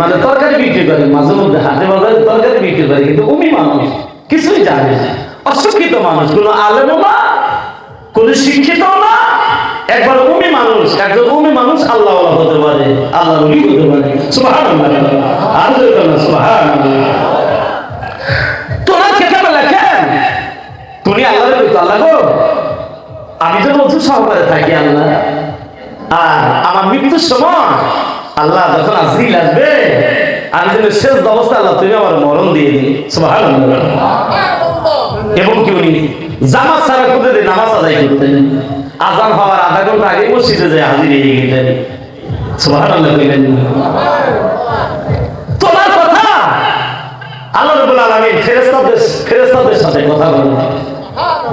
মানে তরকারি বিক্রি করে, মাঝে মধ্যে হাটে বাজারে তরকারি বিক্রি করে, কিন্তু উমি মানুষ, কিছুই জানে না। অশিক্ষিত মানুষ কোনো আলেমও না, কোন শিক্ষিত না। একবার উমি মানুষ, একজন উমি মানুষ আল্লাহ হতে পারে, আল্লাহ নবী হতে পারে। সুবহান আর সুবহান তোরা কেটে লেখেন? তুমি আল্লাহরে কইতো আল্লাহ গো। আমি তো বলছি সহকারে থাকি আল্লাহ। আর আমার মৃত্যুর সময় আল্লাহ যখন আজরিল আসবে, আমি যেন শেষ অবস্থা আল্লাহ তুমি আমার মরণ দিয়ে দিই। সুবহানাল্লাহ। এবং কি উনি জামাত ছাড়া কোথায় দিয়ে নামাজ আদায় করতেন আজান হওয়ার আধা ঘণ্টা আগে মসজিদে যায়, হাজির হয়ে গেলেন তোমার কথা আল্লাহ রাব্বুল আলামিন ফেরেশতাদের ফেরেশতাদের সাথে কথা বলেন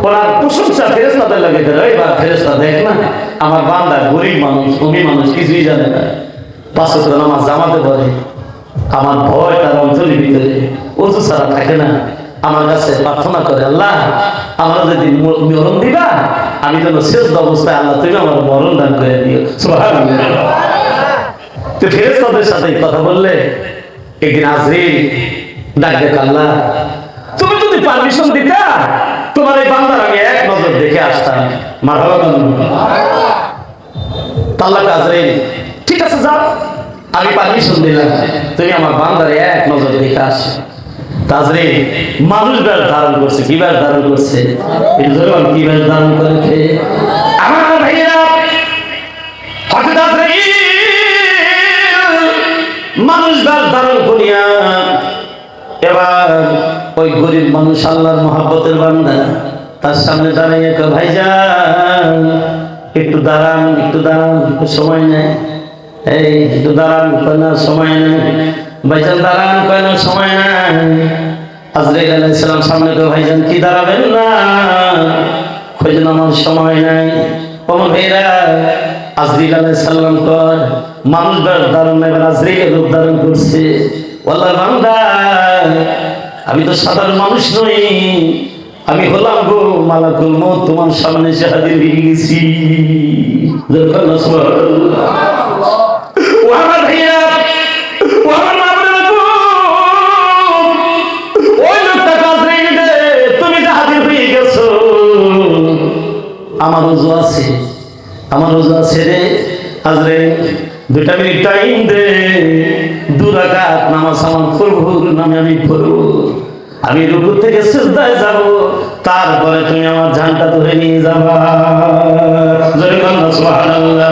ওনার প্রশংসা ফেরেশতাদের লাগে বা ফেরেশতা দেখ না, আমার বান্দা গরিব মানুষ তুমি মানুষ, কিছুই জানে না। পাঁচ নামাজ জামাতে পড়ে। আমার ভয় তার অন্তরের ভিতরে। অজু ছাড়া থাকে না। আমার কাছে প্রার্থনা করে, আল্লাহ, আমরা যদি মরণ দিবা, আমি যেন শেষ অবস্থায় আল্লাহ তুমি আমার মরণ দান করে দিও। তো ফেরেশতাদের সাথে কথা বললে একদিন আজরি ডাক দেখ আল্লাহ, তুমি যদি পারমিশন দিতা, তোমার এই বান্দার আমি এক নজর দেখে আসতাম। মারহাবা তাল্লা আজরি ঠিক আছে, যাও। আমি পারমিশন দিলাম। তুমি আমার বান্দারে এক নজর দেখে আস। তাজরে মানুষ বেশ ধারণ করছে। কি বেশ ধারণ করছে? জোরে বল, কি বেশ ধারণ করেছে? আমার ভাইয়েরা হঠাৎ মানুষ দাস ধারণ করিয়া এবার ওই গরিব মানুষ আল্লাহর মহাব্বতের বান্দা তার সামনে দাঁড়াইয়া কয় ভাইজান একটু দাঁড়ান একটু দাঁড়ান একটু সময় নেই। এই দাঁড়ান কয় সময় নেই। ভাইজান দাঁড়ান কয় না সময় নাই। আজরাইল আলাইহিস সালাম সামনে তো ভাইজান, কি দাঁড়াবেন না? খোঁজেন আমার সময় নাই। আমার ভাইরা আজরিল আলাইহিস সালাম কর মানুষ ধারণ এবার আজরিল রূপ ধারণ করছে। ওয়াল্লাহ, বান্দা, আমি তো সাধারণ মানুষ নই। আমি হলাম গো মালাকুল মত তোমার সামনে এসে হাজির হয়ে গেছি ও আমার ভাইয়া ও আমার মা ওই লোকটা কাজরে তুমি যে হাজির হয়ে গেছো। আমার ওজু আছে, আমার ওজু আছে রে। আজরে দুটা মিনিট টাইম দে দুরাকাত নামাজ আমার প্রভুর নামে আমি পড়ব। আমি রুকু থেকে সিজদায় যাব, তারপরে তুমি আমার ঝান্ডা ধরে নিয়ে যাবা। জয় সুবহানাল্লাহ।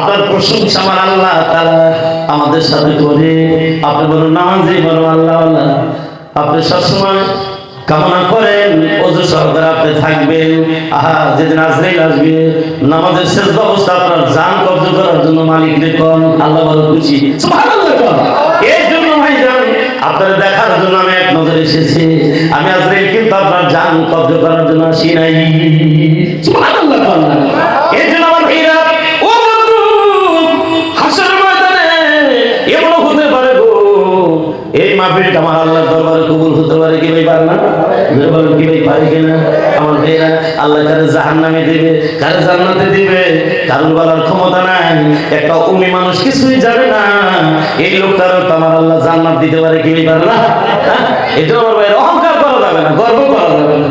আপনার প্রশংসা আমার আল্লাহ তারা আমাদের সাথে করে। আপনি বলুন, নামাজি বলো আল্লাহ আল্লাহ। আপনি সবসময় কামনা করেন ওজু সহকারে আপনি থাকবেন। আহা, যেদিন আজরাইল আসবে, নামাজের শেষ অবস্থা আপনার জান কবজ করার জন্য মালিক দেখুন আল্লাহ বড় খুশি। এই জন্য ভাইজান আপনার দেখার জন্য আমি এক নজর এসেছি। আমি আজরাইল কিন্তু আপনার জান কবজ করার জন্য আসি নাই। সুবহানাল্লাহ। এই জন্য মাহফিলটা আমার আল্লাহর দরবারে কবুল হতে পারে কি ভাই পার না বলেন কি ভাই পারে কিনা? আমার ভাইরা আল্লাহ কারে জাহান্নামে দিবে কারে জান্নাতে দিবে? কারণ বলার ক্ষমতা নাই। একটা উমি মানুষ কিছুই জানে না। এই লোকটারও তো আমার আল্লাহ জান্নাত দিতে পারে কি ভাই পারে না এটা আমার ভাই অহংকার করা যাবে না, গর্ব করা যাবে না।